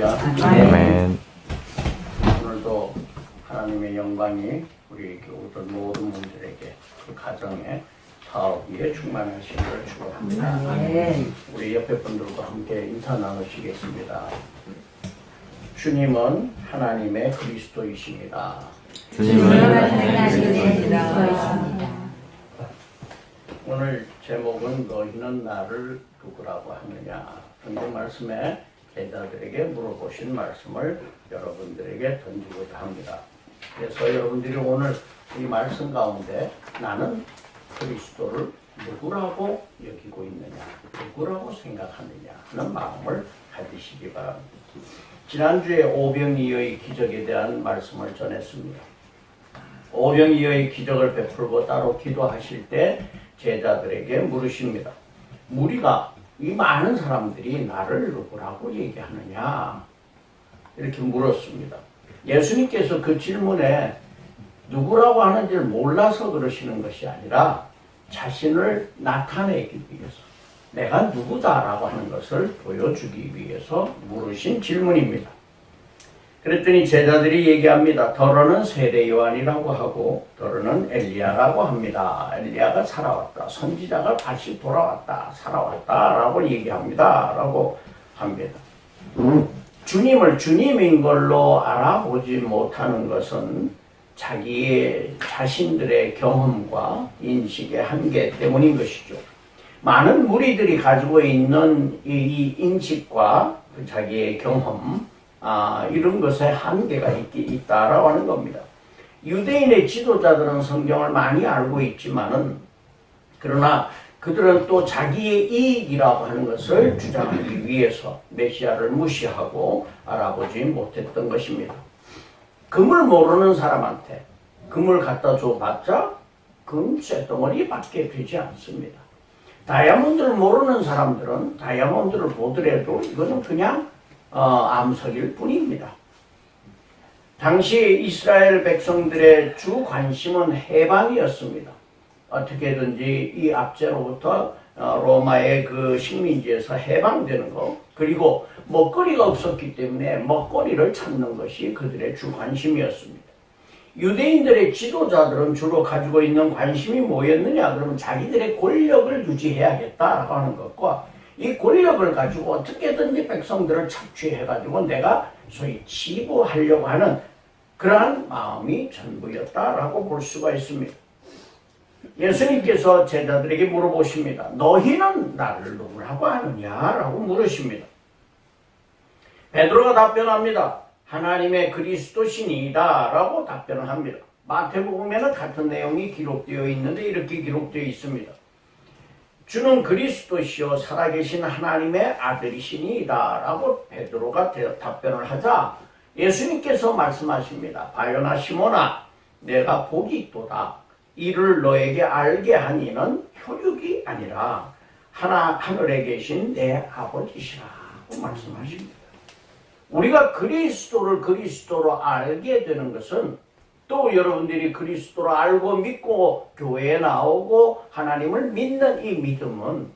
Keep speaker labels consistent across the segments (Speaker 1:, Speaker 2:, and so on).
Speaker 1: 할렐루야.
Speaker 2: 아멘.
Speaker 1: 오늘도 하나님의 영광이 우리 교우들 모든 분들에게 그 가정에 사업 위에 충만하시기를 축원합니다. 우리 옆에 분들과 함께 인사 나누시겠습니다. 주님은 하나님의 그리스도이십니다.
Speaker 2: 주님은
Speaker 1: 오늘 제목은 너희는 나를 누구라고 하느냐. 성경 말씀에 제자들에게 물어보신 말씀을 여러분들에게 던지고자 합니다. 그래서 여러분들이 오늘 이 말씀 가운데 나는 그리스도를 누구라고 여기고 있느냐, 누구라고 생각하느냐 하는 마음을 가지시기 바랍니다. 지난주에 오병이어의 기적에 대한 말씀을 전했습니다. 오병이어의 기적을 베풀고 따로 기도하실 때 제자들에게 물으십니다. 무리가 이 많은 사람들이 나를 누구라고 얘기하느냐 이렇게 물었습니다. 예수님께서 그 질문에 누구라고 하는지를 몰라서 그러시는 것이 아니라 자신을 나타내기 위해서 내가 누구다라고 하는 것을 보여주기 위해서 물으신 질문입니다. 그랬더니 제자들이 얘기합니다. 더러는 세례 요한이라고 하고 더러는 엘리야라고 합니다. 엘리야가 살아왔다. 선지자가 다시 돌아왔다. 살아왔다라고 얘기합니다. 라고 합니다. 주님을 주님인 걸로 알아보지 못하는 것은 자기의 자신들의 경험과 인식의 한계 때문인 것이죠. 많은 무리들이 가지고 있는 이, 이 인식과 그 자기의 경험, 아, 이런 것에 한계가 있, 있다라고 하는 겁니다. 유대인의 지도자들은 성경을 많이 알고 있지만은 그러나 그들은 또 자기의 이익이라고 하는 것을 주장하기 위해서 메시아를 무시하고 알아보지 못했던 것입니다. 금을 모르는 사람한테 금을 갖다 줘봤자 금 쇳덩어리 밖에 되지 않습니다. 다이아몬드를 모르는 사람들은 다이아몬드를 보더라도 이거는 그냥 어, 암석일 뿐입니다. 당시 이스라엘 백성들의 주 관심은 해방이었습니다. 어떻게든지 이 압제로부터 어, 로마의 그 식민지에서 해방되는 것 그리고 먹거리가 없었기 때문에 먹거리를 찾는 것이 그들의 주 관심이었습니다. 유대인들의 지도자들은 주로 가지고 있는 관심이 뭐였느냐 그러면 자기들의 권력을 유지해야겠다라고 하는 것과 이 권력을 가지고 어떻게든지 백성들을 착취해가지고 내가 소위 지부하려고 하는 그러한 마음이 전부였다라고 볼 수가 있습니다. 예수님께서 제자들에게 물어보십니다. 너희는 나를 누구라고 하느냐라고 물으십니다. 베드로가 답변합니다. 하나님의 그리스도시니이다 라고 답변을 합니다. 마태복음에는 같은 내용이 기록되어 있는데 이렇게 기록되어 있습니다. 주는 그리스도시요 살아계신 하나님의 아들이시니이다 라고 베드로가 답변을 하자 예수님께서 말씀하십니다. 바요나 시모나 내가 복이 있도다. 이를 너에게 알게 하니는 효육이 아니라 하나 하늘에 계신 내 아버지시라고 말씀하십니다. 우리가 그리스도를 그리스도로 알게 되는 것은 또 여러분들이 그리스도를 알고 믿고 교회에 나오고 하나님을 믿는 이 믿음은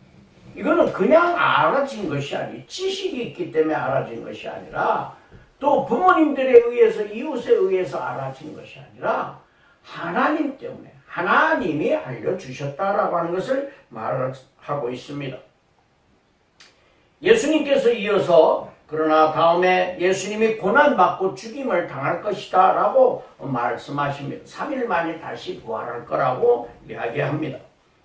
Speaker 1: 이거는 그냥 알아진 것이 아니 지식이 있기 때문에 알아진 것이 아니라 또 부모님들에 의해서 이웃에 의해서 알아진 것이 아니라 하나님 때문에 하나님이 알려주셨다라고 하는 것을 말하고 있습니다. 예수님께서 이어서 그러나 다음에 예수님이 고난받고 죽임을 당할 것이다 라고 말씀하십니다. 3일 만에 다시 부활할 거라고 이야기합니다.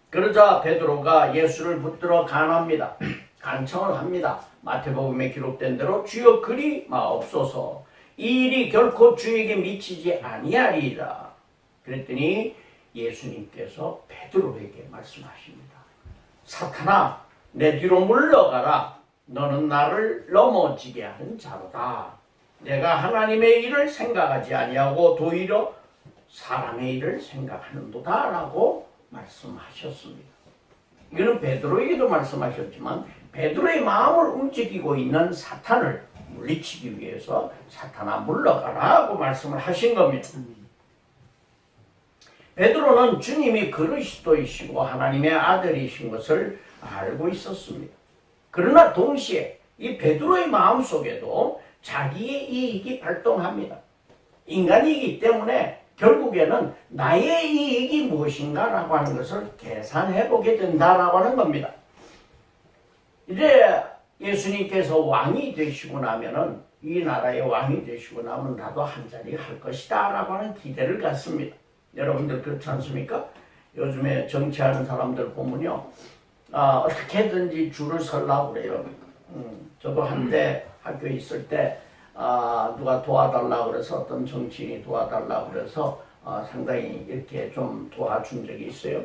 Speaker 1: 그러자 베드로가 예수를 붙들어 간합니다. 간청을 합니다. 마태복음에 기록된 대로 주여 그리 마옵소서 이 일이 결코 주에게 미치지 아니하리라. 그랬더니 예수님께서 베드로에게 말씀하십니다. 사탄아 내 뒤로 물러가라. 너는 나를 넘어지게 하는 자로다. 내가 하나님의 일을 생각하지 아니하고 도리어 사람의 일을 생각하는도다라고 말씀하셨습니다. 이거는 베드로에게도 말씀하셨지만 베드로의 마음을 움직이고 있는 사탄을 물리치기 위해서 사탄아 물러가라고 말씀을 하신 겁니다. 베드로는 주님이 그리스도이시고 하나님의 아들이신 것을 알고 있었습니다. 그러나 동시에 이 베드로의 마음 속에도 자기의 이익이 발동합니다. 인간이기 때문에 결국에는 나의 이익이 무엇인가라고 하는 것을 계산해 보게 된다라고 하는 겁니다. 이제 예수님께서 왕이 되시고 나면은 이 나라의 왕이 되시고 나면 나도 한 자리 할 것이다 라고 하는 기대를 갖습니다. 여러분들 그렇지 않습니까? 요즘에 정치하는 사람들 보면요. 아, 어떻게든지 줄을 설라고 그래요. 음, 저도 한때 학교에 있을 때 아, 누가 도와달라고 그래서 어떤 정치인이 도와달라고 그래서 아, 상당히 이렇게 좀 도와준 적이 있어요.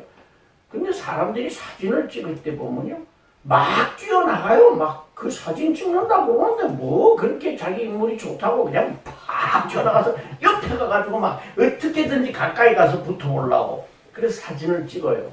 Speaker 1: 근데 사람들이 사진을 찍을 때 보면요. 막 뛰어나가요. 막 그 사진 찍는다고 그러는데 뭐 그렇게 자기 인물이 좋다고 그냥 팍 뛰어나가서 옆에 가가지고 막 어떻게든지 가까이 가서 붙어보려고 그래서 사진을 찍어요.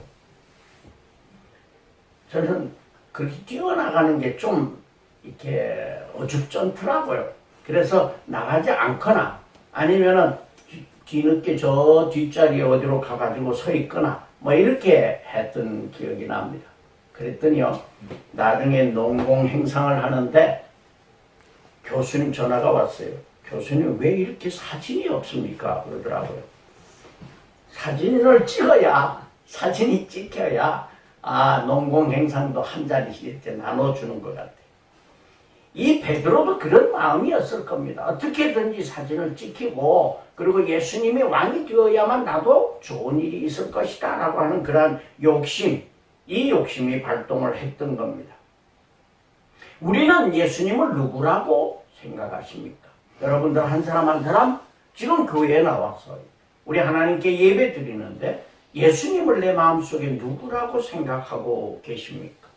Speaker 1: 저는 그렇게 뛰어나가는 게 좀 이렇게 어줍잖더라고요. 그래서 나가지 않거나 아니면은 뒤- 뒤늦게 저 뒷자리에 어디로 가가지고 서 있거나 뭐 이렇게 했던 기억이 납니다. 그랬더니요, 나중에 농공 행상을 하는데 교수님 전화가 왔어요. 교수님 왜 이렇게 사진이 없습니까? 그러더라고요. 사진을 찍어야 사진이 찍혀야 아 농공 행상도 한 자리씩 이렇게 나눠주는 것 같아. 이 베드로도 그런 마음이었을 겁니다. 어떻게든지 사진을 찍히고 그리고 예수님이 왕이 되어야만 나도 좋은 일이 있을 것이다 라고 하는 그러한 욕심, 이 욕심이 발동을 했던 겁니다. 우리는 예수님을 누구라고 생각하십니까? 여러분들 한 사람 한 사람 지금 교회에 나와서 우리 하나님께 예배 드리는데 예수님을 내 마음속에 누구라고 생각하고 계십니까?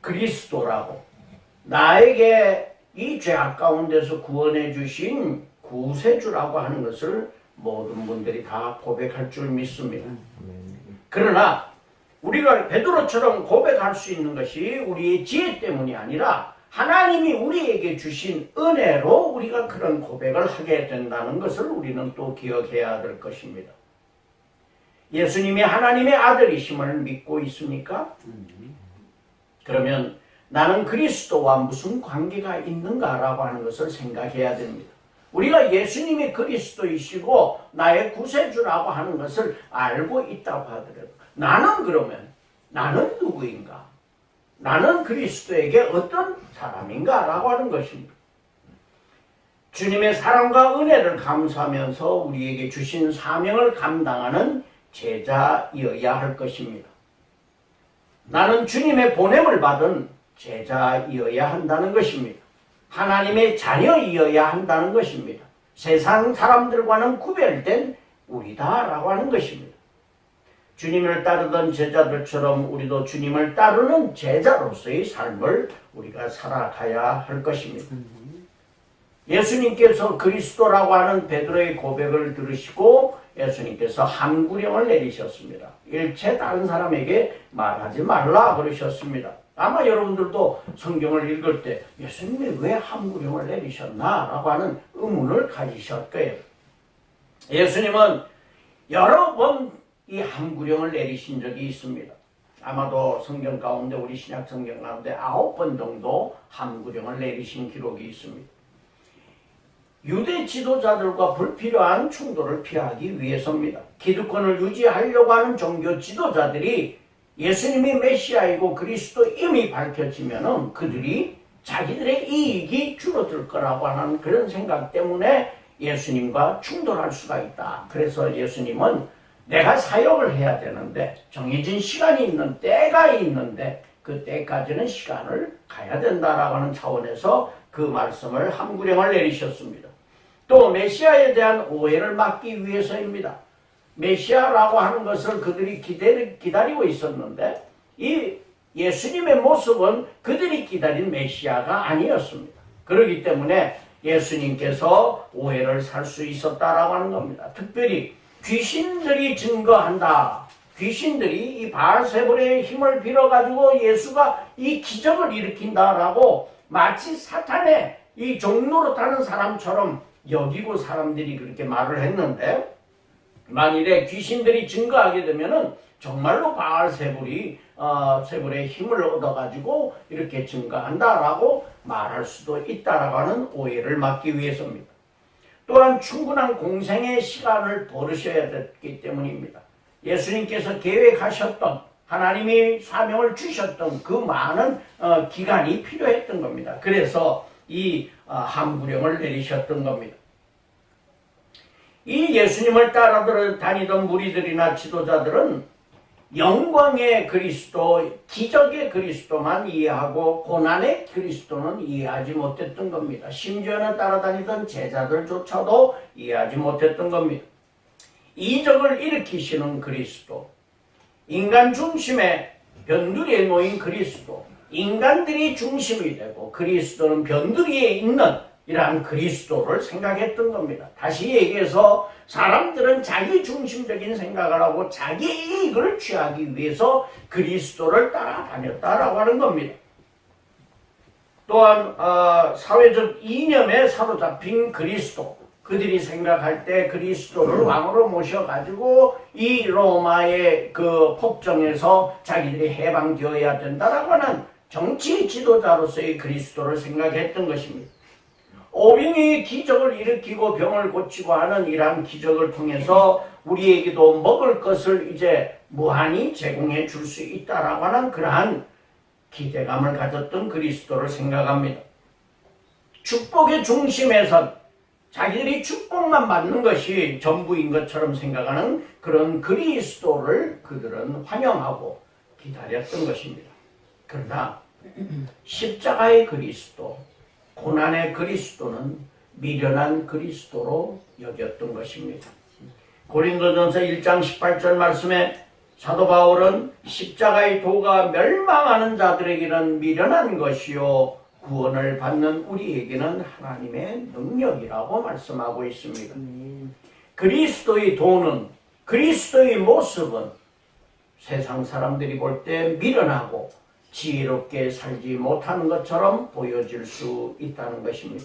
Speaker 1: 그리스도라고 나에게 이 죄악 가운데서 구원해 주신 구세주라고 하는 것을 모든 분들이 다 고백할 줄 믿습니다. 그러나 우리가 베드로처럼 고백할 수 있는 것이 우리의 지혜 때문이 아니라 하나님이 우리에게 주신 은혜로 우리가 그런 고백을 하게 된다는 것을 우리는 또 기억해야 될 것입니다. 예수님이 하나님의 아들이심을 믿고 있습니까? 그러면 나는 그리스도와 무슨 관계가 있는가라고 하는 것을 생각해야 됩니다. 우리가 예수님이 그리스도이시고 나의 구세주라고 하는 것을 알고 있다고 하더라도 나는 그러면 나는 누구인가? 나는 그리스도에게 어떤 사람인가 라고 하는 것입니다. 주님의 사랑과 은혜를 감사하면서 우리에게 주신 사명을 감당하는 제자이어야 할 것입니다. 나는 주님의 보냄을 받은 제자이어야 한다는 것입니다. 하나님의 자녀이어야 한다는 것입니다. 세상 사람들과는 구별된 우리다라고 하는 것입니다. 주님을 따르던 제자들처럼 우리도 주님을 따르는 제자로서의 삶을 우리가 살아가야 할 것입니다. 예수님께서 그리스도라고 하는 베드로의 고백을 들으시고 예수님께서 한 구령을 내리셨습니다. 일체 다른 사람에게 말하지 말라 그러셨습니다. 아마 여러분들도 성경을 읽을 때 예수님이 왜 한 구령을 내리셨나 라고 하는 의문을 가지실 거예요. 예수님은 여러 번 이 한구령을 내리신 적이 있습니다. 아마도 성경 가운데 우리 신약 성경 가운데 아홉 번 정도 한구령을 내리신 기록이 있습니다. 유대 지도자들과 불필요한 충돌을 피하기 위해서입니다. 기득권을 유지하려고 하는 종교 지도자들이 예수님이 메시아이고 그리스도임이 밝혀지면은 그들이 자기들의 이익이 줄어들 거라고 하는 그런 생각 때문에 예수님과 충돌할 수가 있다. 그래서 예수님은 내가 사역을 해야 되는데 정해진 시간이 있는 때가 있는데 그 때까지는 시간을 가야 된다라고 하는 차원에서 그 말씀을 함구령을 내리셨습니다. 또 메시아에 대한 오해를 막기 위해서입니다. 메시아라고 하는 것을 그들이 기다리, 기다리고 있었는데 이 예수님의 모습은 그들이 기다린 메시아가 아니었습니다. 그렇기 때문에 예수님께서 오해를 살 수 있었다라고 하는 겁니다. 특별히 귀신들이 증거한다. 귀신들이 이 바알세불의 힘을 빌어가지고 예수가 이 기적을 일으킨다라고 마치 사탄의 이 종로로 타는 사람처럼 여기고 사람들이 그렇게 말을 했는데 만일에 귀신들이 증거하게 되면은 정말로 바알 세불이 어, 세월의 힘을 얻어가지고 이렇게 증가한다라고 말할 수도 있다라고 하는 오해를 막기 위해서입니다. 또한 충분한 공생의 시간을 버르셔야 됐기 때문입니다. 예수님께서 계획하셨던 하나님이 사명을 주셨던 그 많은 어, 기간이 필요했던 겁니다. 그래서 이 어, 함구령을 내리셨던 겁니다. 이 예수님을 따라 다니던 무리들이나 지도자들은 영광의 그리스도, 기적의 그리스도만 이해하고 고난의 그리스도는 이해하지 못했던 겁니다. 심지어는 따라다니던 제자들조차도 이해하지 못했던 겁니다. 이적을 일으키시는 그리스도, 인간 중심의 변두리에 놓인 그리스도, 인간들이 중심이 되고 그리스도는 변두리에 있는 이러한 그리스도를 생각했던 겁니다. 다시 얘기해서 사람들은 자기 중심적인 생각을 하고 자기 이익을 취하기 위해서 그리스도를 따라다녔다라고 하는 겁니다. 또한 어, 사회적 이념에 사로잡힌 그리스도 그들이 생각할 때 그리스도를 왕으로 모셔가지고 이 로마의 그 폭정에서 자기들이 해방되어야 된다라고 하는 정치 지도자로서의 그리스도를 생각했던 것입니다. 오병이 기적을 일으키고 병을 고치고 하는 이러한 기적을 통해서 우리에게도 먹을 것을 이제 무한히 제공해 줄 수 있다라고 하는 그러한 기대감을 가졌던 그리스도를 생각합니다. 축복의 중심에선 자기들이 축복만 받는 것이 전부인 것처럼 생각하는 그런 그리스도를 그들은 환영하고 기다렸던 것입니다. 그러나 십자가의 그리스도, 고난의 그리스도는 미련한 그리스도로 여겼던 것입니다. 고린도전서 1장 18절 말씀에 사도 바울은 십자가의 도가 멸망하는 자들에게는 미련한 것이요 구원을 받는 우리에게는 하나님의 능력이라고 말씀하고 있습니다. 그리스도의 도는 그리스도의 모습은 세상 사람들이 볼 때 미련하고 지혜롭게 살지 못하는 것처럼 보여질 수 있다는 것입니다.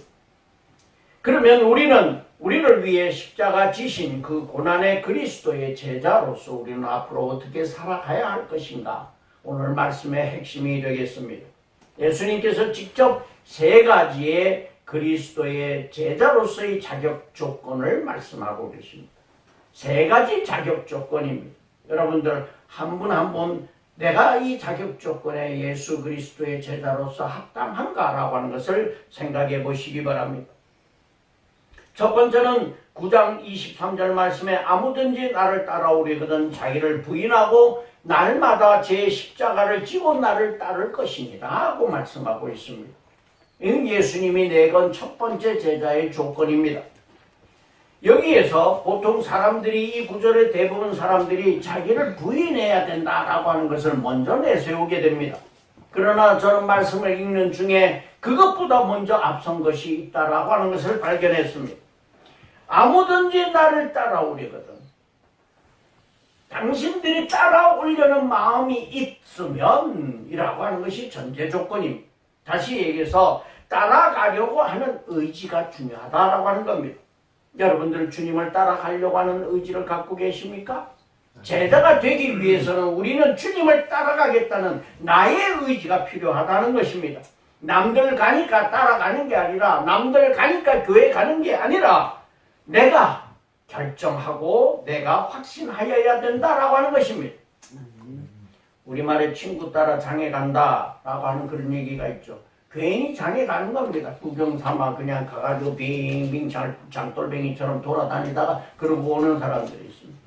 Speaker 1: 그러면 우리는 우리를 위해 십자가 지신 그 고난의 그리스도의 제자로서 우리는 앞으로 어떻게 살아가야 할 것인가? 오늘 말씀의 핵심이 되겠습니다. 예수님께서 직접 세 가지의 그리스도의 제자로서의 자격 조건을 말씀하고 계십니다. 세 가지 자격 조건입니다. 여러분들 한 분 한분 내가 이 자격 조건에 예수 그리스도의 제자로서 합당한가라고 하는 것을 생각해 보시기 바랍니다. 첫 번째는 9장 23절 말씀에 아무든지 나를 따라오려거든 자기를 부인하고 날마다 제 십자가를 지고 나를 따를 것입니다. 하고 말씀하고 있습니다. 예수님이 내건 첫 번째 제자의 조건입니다. 여기에서 보통 사람들이 이 구절의 대부분 사람들이 자기를 부인해야 된다라고 하는 것을 먼저 내세우게 됩니다. 그러나 저는 말씀을 읽는 중에 그것보다 먼저 앞선 것이 있다라고 하는 것을 발견했습니다. 아무든지 나를 따라오려거든. 당신들이 따라오려는 마음이 있으면 이라고 하는 것이 전제 조건입니다. 다시 얘기해서 따라가려고 하는 의지가 중요하다라고 하는 겁니다. 여러분들 주님을 따라가려고 하는 의지를 갖고 계십니까? 제자가 되기 위해서는 우리는 주님을 따라가겠다는 나의 의지가 필요하다는 것입니다. 남들 가니까 따라가는 게 아니라 남들 가니까 교회 가는 게 아니라 내가 결정하고 내가 확신하여야 된다라고 하는 것입니다. 우리말에 친구 따라 장에 간다라고 하는 그런 얘기가 있죠. 괜히 장에 가는 겁니다. 구경 삼아 그냥 가가지고 빙빙 장, 장돌뱅이처럼 돌아다니다가 그러고 오는 사람들이 있습니다.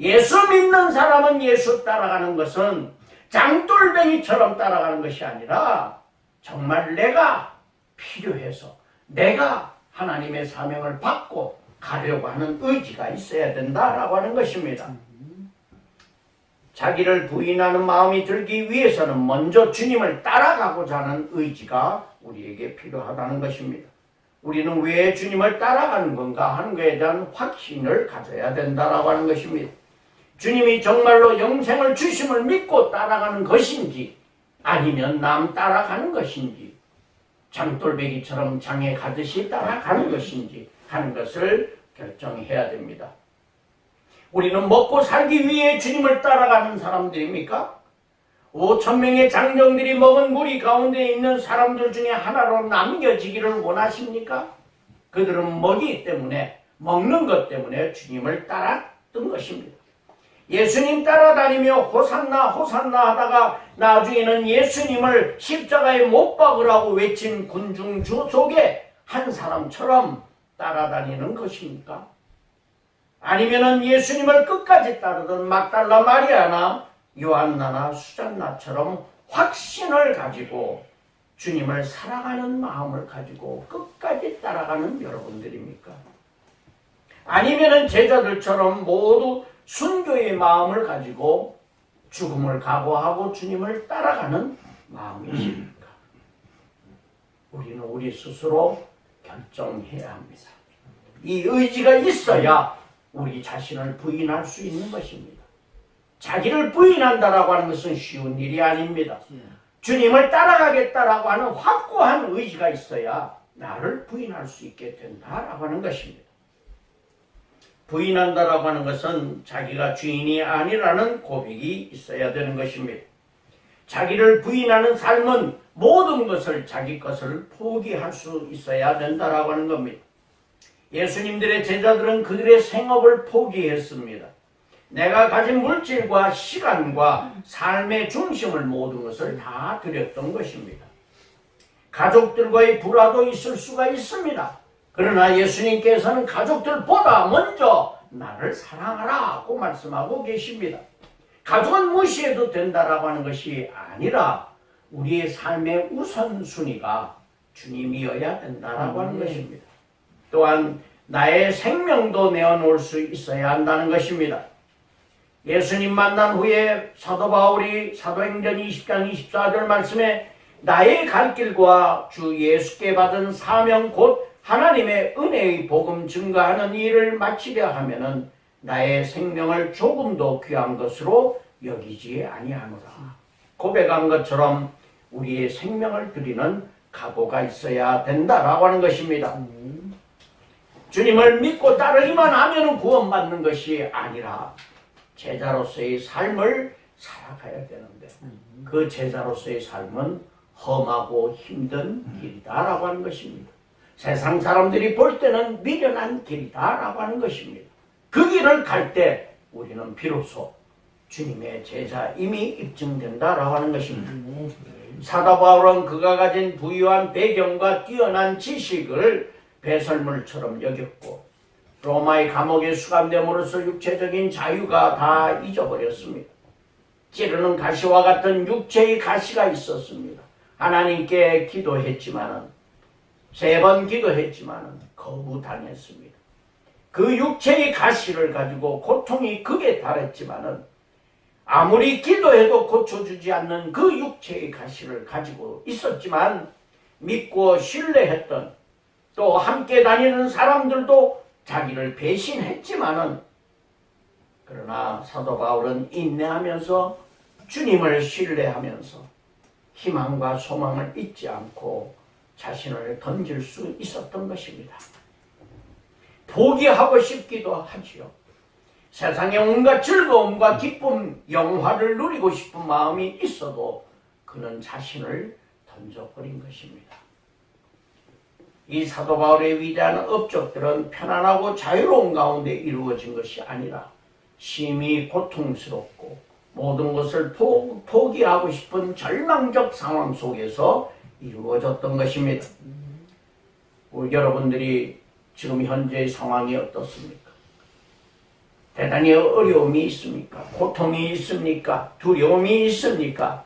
Speaker 1: 예수 믿는 사람은 예수 따라가는 것은 장돌뱅이처럼 따라가는 것이 아니라 정말 내가 필요해서 내가 하나님의 사명을 받고 가려고 하는 의지가 있어야 된다라고 하는 것입니다. 자기를 부인하는 마음이 들기 위해서는 먼저 주님을 따라가고자 하는 의지가 우리에게 필요하다는 것입니다. 우리는 왜 주님을 따라가는 건가 하는 것에 대한 확신을 가져야 된다라고 하는 것입니다. 주님이 정말로 영생을 주심을 믿고 따라가는 것인지 아니면 남 따라가는 것인지 장돌배기처럼 장에 가듯이 따라가는 것인지 하는 것을 결정해야 됩니다. 우리는 먹고 살기 위해 주님을 따라가는 사람들입니까? 5천 명의 장정들이 먹은 무리 가운데 있는 사람들 중에 하나로 남겨지기를 원하십니까? 그들은 먹이기 때문에 먹는 것 때문에 주님을 따랐던 것입니다. 예수님 따라다니며 호산나 호산나 하다가 나중에는 예수님을 십자가에 못 박으라고 외친 군중 주 속에 한 사람처럼 따라다니는 것입니까? 아니면은 예수님을 끝까지 따르던 막달라 마리아나 요한나나 수잔나처럼 확신을 가지고 주님을 사랑하는 마음을 가지고 끝까지 따라가는 여러분들입니까? 아니면은 제자들처럼 모두 순교의 마음을 가지고 죽음을 각오하고 주님을 따라가는 마음이십니까? 우리는 우리 스스로 결정해야 합니다. 이 의지가 있어야 우리 자신을 부인할 수 있는 것입니다. 자기를 부인한다라고 하는 것은 쉬운 일이 아닙니다. 주님을 따라가겠다라고 하는 확고한 의지가 있어야 나를 부인할 수 있게 된다라고 하는 것입니다. 부인한다라고 하는 것은 자기가 주인이 아니라는 고백이 있어야 되는 것입니다. 자기를 부인하는 삶은 모든 것을 자기 것을 포기할 수 있어야 된다라고 하는 겁니다. 예수님들의 제자들은 그들의 생업을 포기했습니다. 내가 가진 물질과 시간과 삶의 중심을 모든 것을 다 드렸던 것입니다. 가족들과의 불화도 있을 수가 있습니다. 그러나 예수님께서는 가족들보다 먼저 나를 사랑하라고 말씀하고 계십니다. 가족은 무시해도 된다라고 하는 것이 아니라 우리의 삶의 우선순위가 주님이어야 된다라고 하는 것입니다. 또한 나의 생명도 내어놓을 수 있어야 한다는 것입니다. 예수님 만난 후에 사도 바울이 사도행전 20장 24절 말씀에 나의 갈 길과 주 예수께 받은 사명 곧 하나님의 은혜의 복음 증가하는 일을 마치려 하면은 나의 생명을 조금도 귀한 것으로 여기지 아니하노라. 고백한 것처럼 우리의 생명을 드리는 각오가 있어야 된다라고 하는 것입니다. 주님을 믿고 따르기만 하면 구원받는 것이 아니라 제자로서의 삶을 살아가야 되는데 그 제자로서의 삶은 험하고 힘든 길이다라고 하는 것입니다. 세상 사람들이 볼 때는 미련한 길이다라고 하는 것입니다. 그 길을 갈 때 우리는 비로소 주님의 제자임이 입증된다라고 하는 것입니다. 사도 바울은 그가 가진 부유한 배경과 뛰어난 지식을 배설물처럼 여겼고 로마의 감옥에 수감됨으로써 육체적인 자유가 다 잊어버렸습니다. 찌르는 가시와 같은 육체의 가시가 있었습니다. 하나님께 기도했지만은 세 번 기도했지만은 거부당했습니다. 그 육체의 가시를 가지고 고통이 극에 달했지만은 아무리 기도해도 고쳐주지 않는 그 육체의 가시를 가지고 있었지만 믿고 신뢰했던 또 함께 다니는 사람들도 자기를 배신했지만은 그러나 사도 바울은 인내하면서 주님을 신뢰하면서 희망과 소망을 잊지 않고 자신을 던질 수 있었던 것입니다. 포기하고 싶기도 하지요. 세상의 온갖 즐거움과 기쁨, 영화를 누리고 싶은 마음이 있어도 그는 자신을 던져버린 것입니다. 이 사도 바울의 위대한 업적들은 편안하고 자유로운 가운데 이루어진 것이 아니라 심히 고통스럽고 모든 것을 포, 포기하고 싶은 절망적 상황 속에서 이루어졌던 것입니다. 우리 여러분들이 지금 현재의 상황이 어떻습니까? 대단히 어려움이 있습니까? 고통이 있습니까? 두려움이 있습니까?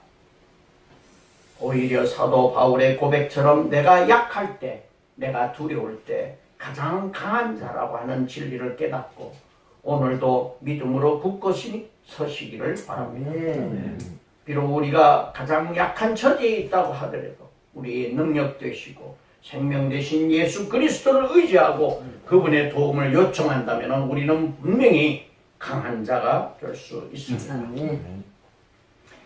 Speaker 1: 오히려 사도 바울의 고백처럼 내가 약할 때, 내가 두려울 때 가장 강한 자라고 하는 진리를 깨닫고 오늘도 믿음으로 굳건히 서시기를 바랍니다. 비록 우리가 가장 약한 처지에 있다고 하더라도 우리의 능력 되시고 생명 되신 예수 그리스도를 의지하고 그분의 도움을 요청한다면 우리는 분명히 강한 자가 될 수 있습니다.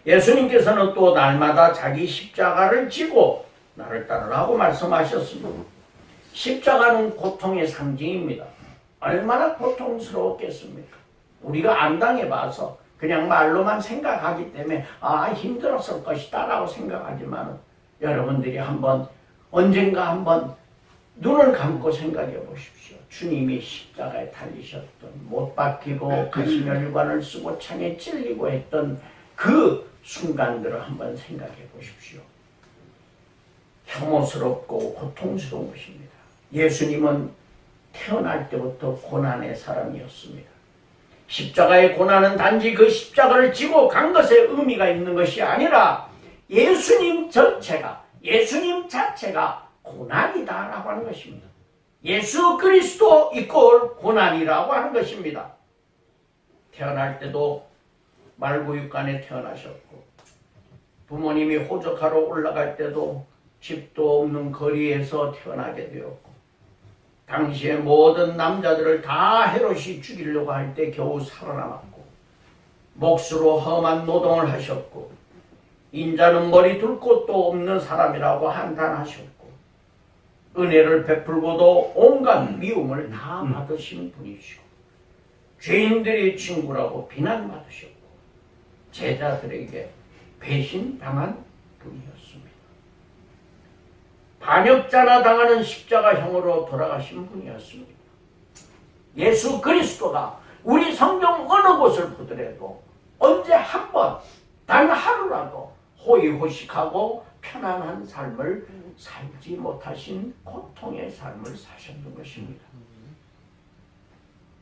Speaker 1: 예수님께서는 또 날마다 자기 십자가를 지고 나를 따르라고 말씀하셨습니다. 십자가는 고통의 상징입니다. 얼마나 고통스러웠겠습니까? 우리가 안 당해봐서 그냥 말로만 생각하기 때문에 아 힘들었을 것이다 라고 생각하지만 여러분들이 한번 언젠가 한번 눈을 감고 생각해 보십시오. 주님이 십자가에 달리셨던 못 박히고 가시멸관을 쓰고 창에 찔리고 했던 그 순간들을 한번 생각해 보십시오. 혐오스럽고 고통스러운 것입니다. 예수님은 태어날 때부터 고난의 사람이었습니다. 십자가의 고난은 단지 그 십자가를 지고 간 것에 의미가 있는 것이 아니라 예수님 전체가 예수님 자체가 고난이다라고 하는 것입니다. 예수 그리스도 이꼴 고난이라고 하는 것입니다. 태어날 때도 말구육간에 태어나셨고 부모님이 호적하러 올라갈 때도 집도 없는 거리에서 태어나게 되었고 당시에 모든 남자들을 다 헤롯이 죽이려고 할 때 겨우 살아남았고 몫으로 험한 노동을 하셨고 인자는 머리 둘 곳도 없는 사람이라고 한탄하셨고 은혜를 베풀고도 온갖 미움을 다 받으신 분이시고 죄인들의 친구라고 비난받으셨고 제자들에게 배신당한 분이었습니다. 반역자나 당하는 십자가형으로 돌아가신 분이었습니다. 예수 그리스도가 우리 성경 어느 곳을 보더라도 언제 한 번, 단 하루라도 호의호식하고 편안한 삶을 살지 못하신 고통의 삶을 사셨는 것입니다.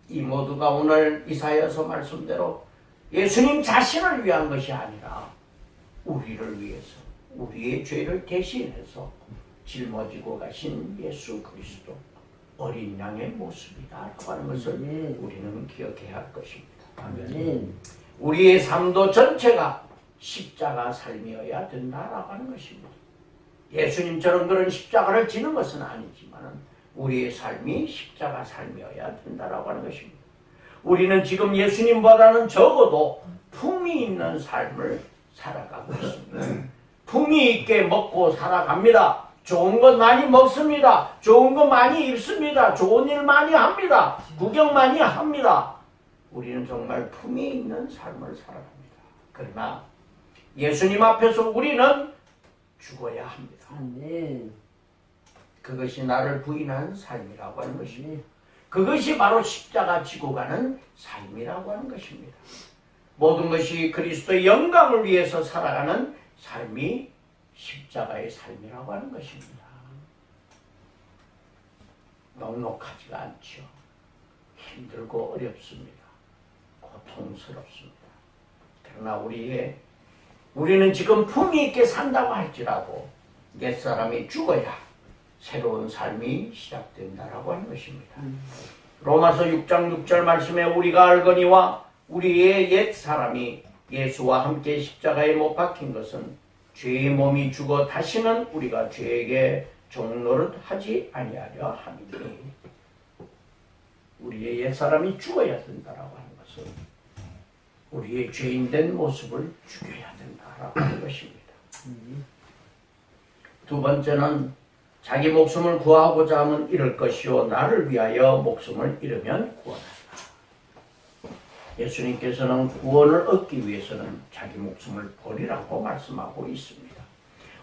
Speaker 1: 이 모두가 오늘 이사야서 말씀대로 예수님 자신을 위한 것이 아니라 우리를 위해서 우리의 죄를 대신해서 짊어지고 가신 예수 그리스도 어린 양의 모습이다라고 하는 것을. 우리는 기억해야 할 것입니다. 아멘. 우리의 삶도 전체가 십자가 삶이어야 된다라고 하는 것입니다. 예수님처럼 그런 십자가를 지는 것은 아니지만 우리의 삶이 십자가 삶이어야 된다라고 하는 것입니다. 우리는 지금 예수님보다는 적어도 품이 있는 삶을 살아가고 있습니다. 품이 있게 먹고 살아갑니다. 좋은 것 많이 먹습니다. 좋은 것 많이 입습니다. 좋은 일 많이 합니다. 구경 많이 합니다. 우리는 정말 품이 있는 삶을 살아갑니다. 그러나 예수님 앞에서 우리는 죽어야 합니다.
Speaker 2: 아멘.
Speaker 1: 그것이 나를 부인한 삶이라고 하는 것입니다. 그것이 바로 십자가 지고 가는 삶이라고 하는 것입니다. 모든 것이 그리스도의 영광을 위해서 살아가는 삶이 십자가의 삶이라고 하는 것입니다. 넉넉하지가 않죠. 힘들고 어렵습니다. 고통스럽습니다. 그러나 우리의 우리는 지금 품위 있게 산다고 할지라도 옛사람이 죽어야 새로운 삶이 시작된다라고 하는 것입니다. 로마서 6장 6절 말씀에 우리가 알거니와 우리의 옛 사람이 예수와 함께 십자가에 못 박힌 것은 죄의 몸이 죽어 다시는 우리가 죄에게 종노릇 하지 아니하려 함이니 우리의 옛 사람이 죽어야 된다라고 하는 것은 우리의 죄인된 모습을 죽여야 된다라고 하는 것입니다. 두 번째는 자기 목숨을 구하고자 하면 잃을 것이요 나를 위하여 목숨을 잃으면 구원한다. 예수님께서는 구원을 얻기 위해서는 자기 목숨을 버리라고 말씀하고 있습니다.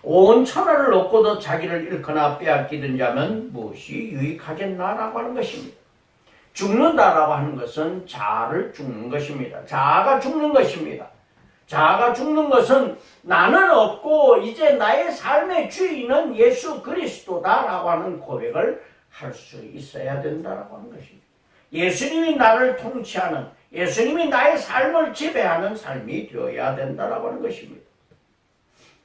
Speaker 1: 온 천하를 얻고도 자기를 잃거나 빼앗기든지 하면 무엇이 유익하겠나라고 하는 것입니다. 죽는다라고 하는 것은 자아를 죽는 것입니다. 자아가 죽는 것입니다. 자아가 죽는 것은 나는 없고 이제 나의 삶의 주인은 예수 그리스도다라고 하는 고백을 할 수 있어야 된다라고 하는 것입니다. 예수님이 나를 통치하는 예수님이 나의 삶을 지배하는 삶이 되어야 된다라고 하는 것입니다.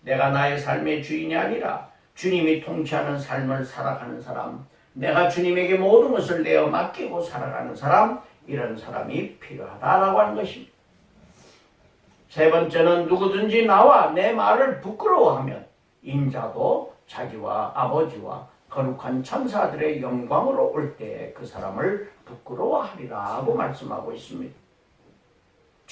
Speaker 1: 내가 나의 삶의 주인이 아니라 주님이 통치하는 삶을 살아가는 사람, 내가 주님에게 모든 것을 내어 맡기고 살아가는 사람, 이런 사람이 필요하다라고 하는 것입니다. 세 번째는 누구든지 나와 내 말을 부끄러워하면 인자도 자기와 아버지와 거룩한 천사들의 영광으로 올 때 그 사람을 부끄러워하리라고 말씀하고 있습니다.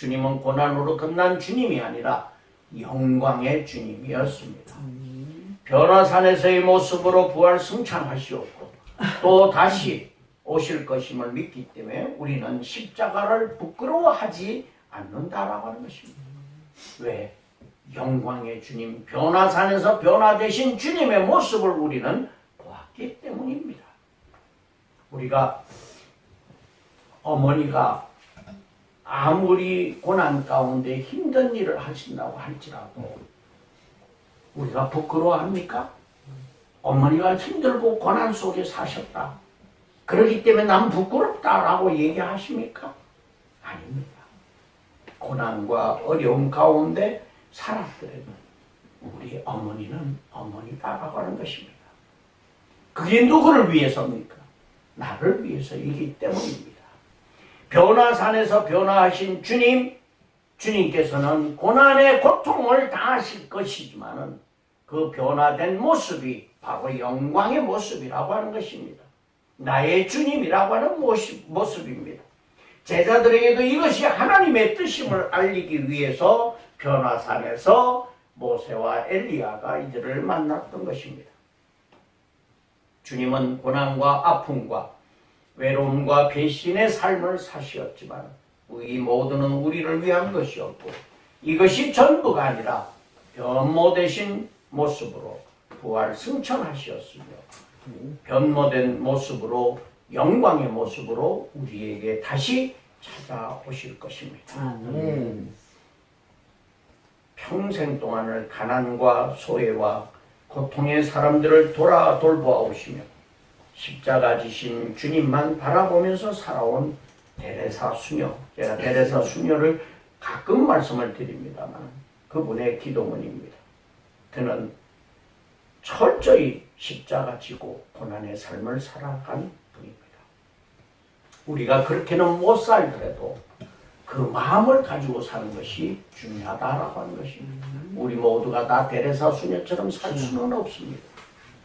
Speaker 1: 주님은 고난으로 끝난 주님이 아니라 영광의 주님이었습니다. 변화산에서의 모습으로 부활 승천하시었고 또 다시 오실 것임을 믿기 때문에 우리는 십자가를 부끄러워하지 않는다라고 하는 것입니다. 왜? 영광의 주님, 변화산에서 변화되신 주님의 모습을 우리는 보았기 때문입니다. 우리가 어머니가 아무리 고난 가운데 힘든 일을 하신다고 할지라도 우리가 부끄러워합니까? 어머니가 힘들고 고난 속에 사셨다. 그러기 때문에 난 부끄럽다라고 얘기하십니까? 아닙니다. 고난과 어려움 가운데 살았더라도 우리 어머니는 어머니다라고 하는 것입니다. 그게 누구를 위해서입니까? 나를 위해서이기 때문입니다. 변화산에서 변화하신 주님, 주님께서는 고난의 고통을 당하실 것이지만은 그 변화된 모습이 바로 영광의 모습이라고 하는 것입니다. 나의 주님이라고 하는 모습, 모습입니다. 제자들에게도 이것이 하나님의 뜻임을 알리기 위해서 변화산에서 모세와 엘리야가 이들을 만났던 것입니다. 주님은 고난과 아픔과 외로움과 배신의 삶을 사시었지만 이 모두는 우리를 위한 것이었고 이것이 전부가 아니라 변모되신 모습으로 부활 승천하시었으며 변모된 모습으로 영광의 모습으로 우리에게 다시 찾아오실 것입니다.
Speaker 2: 아멘.
Speaker 1: 평생 동안을 가난과 소외와 고통의 사람들을 돌아 돌보아 오시며 십자가 지신 주님만 바라보면서 살아온 데레사 수녀 제가 데레사 수녀를 가끔 말씀을 드립니다만 그분의 기도문입니다. 그는 철저히 십자가 지고 고난의 삶을 살아간 분입니다. 우리가 그렇게는 못 살더라도 그 마음을 가지고 사는 것이 중요하다라고 하는 것입니다. 우리 모두가 다 베레사 수녀처럼 살 수는 없습니다.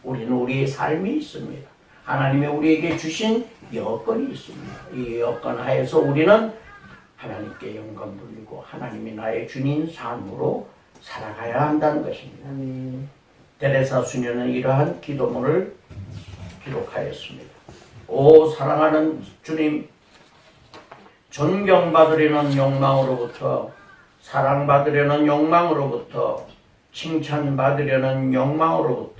Speaker 1: 우리는 우리의 삶이 있습니다. 하나님의 우리에게 주신 여건이 있습니다. 이 여건 하에서 우리는 하나님께 영광 돌리고 하나님이 나의 주님 삶으로 살아가야 한다는 것입니다. 데레사 수녀는 이러한 기도문을 기록하였습니다. 오 사랑하는 주님, 존경받으려는 욕망으로부터 사랑받으려는 욕망으로부터 칭찬받으려는 욕망으로부터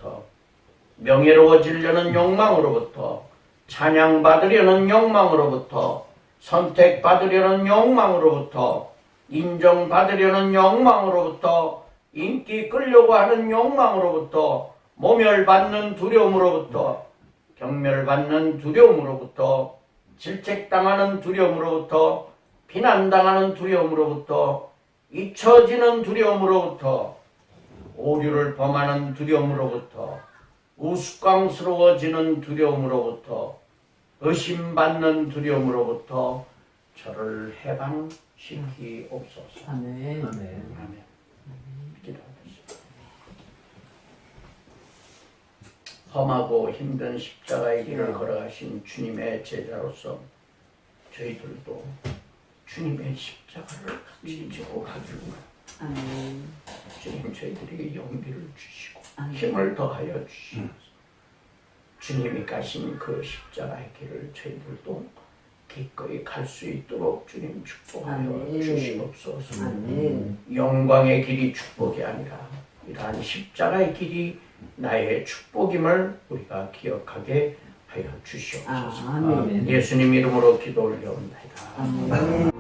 Speaker 1: 명예로워지려는 욕망으로부터 찬양받으려는 욕망으로부터 선택받으려는 욕망으로부터 인정받으려는 욕망으로부터 인기 끌려고 하는 욕망으로부터 모멸받는 두려움으로부터 경멸받는 두려움으로부터 질책당하는 두려움으로부터 비난당하는 두려움으로부터 잊혀지는 두려움으로부터 오류를 범하는 두려움으로부터 우스꽝스러워지는 두려움으로부터 의심받는 두려움으로부터 저를 해방시키옵소서.
Speaker 2: 아멘.
Speaker 1: 아멘. 기도하겠습니다. 험하고 힘든 십자가의 길을 걸어가신 주님의 제자로서 저희들도 주님의 십자가를 같이 지고
Speaker 2: 아멘.
Speaker 1: 주님 저희들에게 용기를 주시고
Speaker 2: 아멘.
Speaker 1: 힘을 더하여 주시옵소서. 주님이 가신 그 십자가의 길을 저희들도 기꺼이 갈 수 있도록 주님 축복하여. 주시옵소서. 영광의 길이 축복이 아니라 이러한 십자가의 길이 나의 축복임을 우리가 기억하게 하여 주시옵소서.
Speaker 2: 아멘.
Speaker 1: 예수님 이름으로 기도 올려옵나이다.
Speaker 2: 아멘.